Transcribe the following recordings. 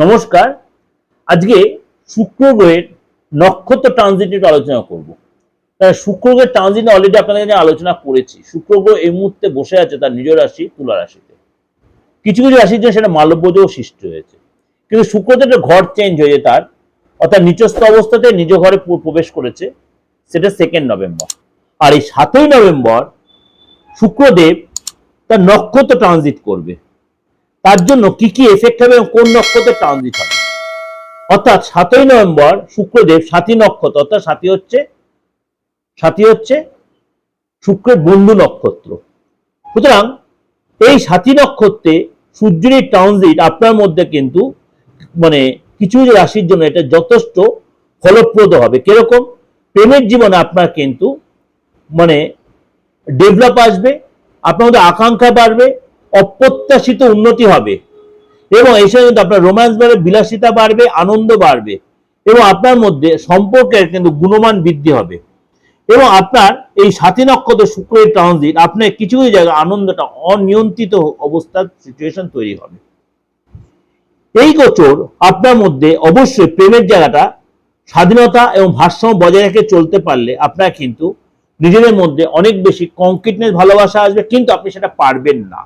নমস্কার। আজকে শুক্র গ্রহের নক্ষত্র ট্রানজিট নিয়ে আলোচনা করব। শুক্র গ্রহের ট্রানজিট অলরেডি আপনাদের কাছে আলোচনা করেছি। শুক্র গ্রহ এই মুহূর্তে বসে আছে তার নিজ রাশি, তুলা রাশিতে। কিছু কিছু রাশির জন্য সেটা মালব্যজও সৃষ্টি হয়েছে। কিন্তু শুক্রতে একটা ঘর চেঞ্জ হয়েছে তার। অর্থাৎ নিচস্থ অবস্থাতে নিজ ঘরে প্রবেশ করেছে। সেটা সেকেন্ড নভেম্বর আর এই সাতই নভেম্বর শুক্রদেব তার নক্ষত্র ট্রানজিট করবে। তার জন্য কি কি এফেক্ট হবে কোন নক্ষত্রে ট্রানজিট হবে? অর্থাৎ সাতই নভেম্বর, শুক্রদেব সাথী নক্ষত্র, অর্থাৎ সাথী হচ্ছে সাথী হচ্ছে শুক্রের বন্ধু নক্ষত্র। সুতরাং এই সাথী নক্ষত্রে সূর্যের এই ট্রানজিট আপনার মধ্যে কিন্তু মানে কিছু রাশির জন্য এটা যথেষ্ট ফলপ্রদ হবে। কীরকম? প্রেমের জীবনে আপনার কিন্তু মানে ডেভেলপ আসবে, আপনার মধ্যে আকাঙ্ক্ষা বাড়বে অপ্রত্যাশিত উন্নতি হবে। এবং এই সময় কিন্তু আপনার রোম্যান্স বাড়বে, বিলাসিতা বাড়বে, আনন্দ বাড়বে। এবং আপনার মধ্যে সম্পর্কের কিন্তু গুণমান বৃদ্ধি হবে। এবং আপনার এই সাথী নক্ষত্র শুক্রের ট্রানজিট আপনার কিছু কিছু জায়গায় আনন্দটা অনিয়ন্ত্রিত অবস্থার সিচুয়েশন তৈরি হবে। এই গোচর আপনার মধ্যে অবশ্যই প্রেমের জায়গাটা, স্বাধীনতা এবং ভারসাম্য বজায় রেখে চলতে পারলে আপনার কিন্তু নিজেদের মধ্যে অনেক বেশি কংক্রিটনেস ভালোবাসা আসবে, কিন্তু আপনি সেটা পারবেন না।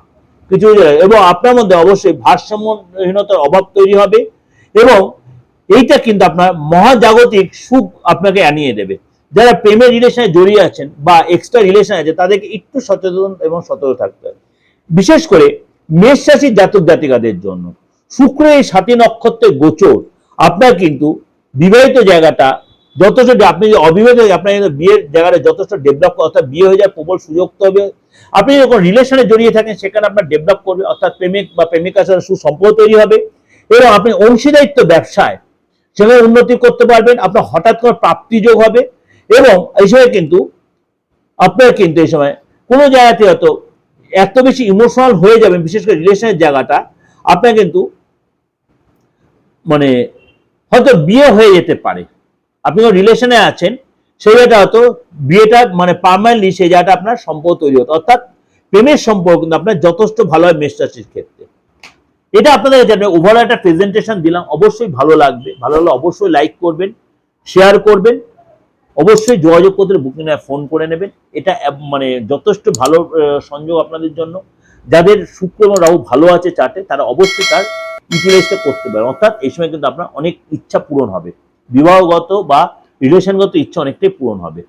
কিছু এবং আপনার মধ্যে অবশ্যই ভারসাম্যহীনতার অভাব তৈরি হবে এবং এইটা কিন্তু আপনার মহাজাগতিক সুখ আপনাকে আনিয়ে দেবে। যারা প্রেমের রিলেশনে জড়িয়ে আছেন বা এক্সট্রা রিলেশন আছে, তাদেরকে একটু সচেতন এবং সতর্ক থাকতে হবে। বিশেষ করে মেষ রাশির জাতক জাতিকাদের জন্য। শুক্র এই সাথী নক্ষত্রের গোচর। আপনার কিন্তু বিবাহিত জায়গাটা যথেষ্ট আপনি যদি অবিবাহিত, আপনার কিন্তু বিয়ের জায়গাটা যথেষ্ট ডেভেলপ অর্থাৎ বিয়ে হয়ে যায় প্রবল সুযোগ তো হবে। আপনি যখন রিলেশনে জড়িয়ে থাকেন, সেখানে আপনার ডেভেলপ করবে, অর্থাৎ প্রেমিক বা প্রেমিকার সাথে সুসম্পর্ক তৈরি হবে। এবং আপনি অংশীদারিত্ব ব্যবসায় সেখানে উন্নতি করতে পারবেন, আপনার হঠাৎ করে প্রাপ্তি যোগ হবে। এবং এই সময় কিন্তু আপনার কিন্তু এই সময় কোনো জায়গাতে হয়তো এত বেশি ইমোশনাল হয়ে যাবেন, বিশেষ করে রিলেশনের জায়গাটা, আপনার কিন্তু মানে হয়তো বিয়ে হয়ে যেতে পারে। আপনি রিলেশনে আছেন সেই হয়তো বিয়েটা মানে জায়গাটা আপনার সম্পর্ক তৈরি হতো। অর্থাৎ প্রেমের সম্পর্ক কিন্তু আপনার যথেষ্ট ভালো হয় ক্ষেত্রে। এটা আপনাদের কাছে ওভারঅল একটা প্রেজেন্টেশন দিলাম। অবশ্যই ভালো লাগবে। ভালো লাগলে অবশ্যই লাইক করবেন শেয়ার করবেন। অবশ্যই যোগাযোগ করতে বুকিং ফোন করে নেবেন। এটা মানে যথেষ্ট ভালো সংযোগ আপনাদের জন্য। যাদের শুক্র এবং রাহু ভালো আছে চার্টে তারা অবশ্যই তার ইউটিলাইজটা করতে পারেন। অর্থাৎ এই সময় কিন্তু আপনার অনেক ইচ্ছা পূরণ হবে। বিবাহগত বা রিলেশনগত ইচ্ছা অনেকটাই পূরণ হবে।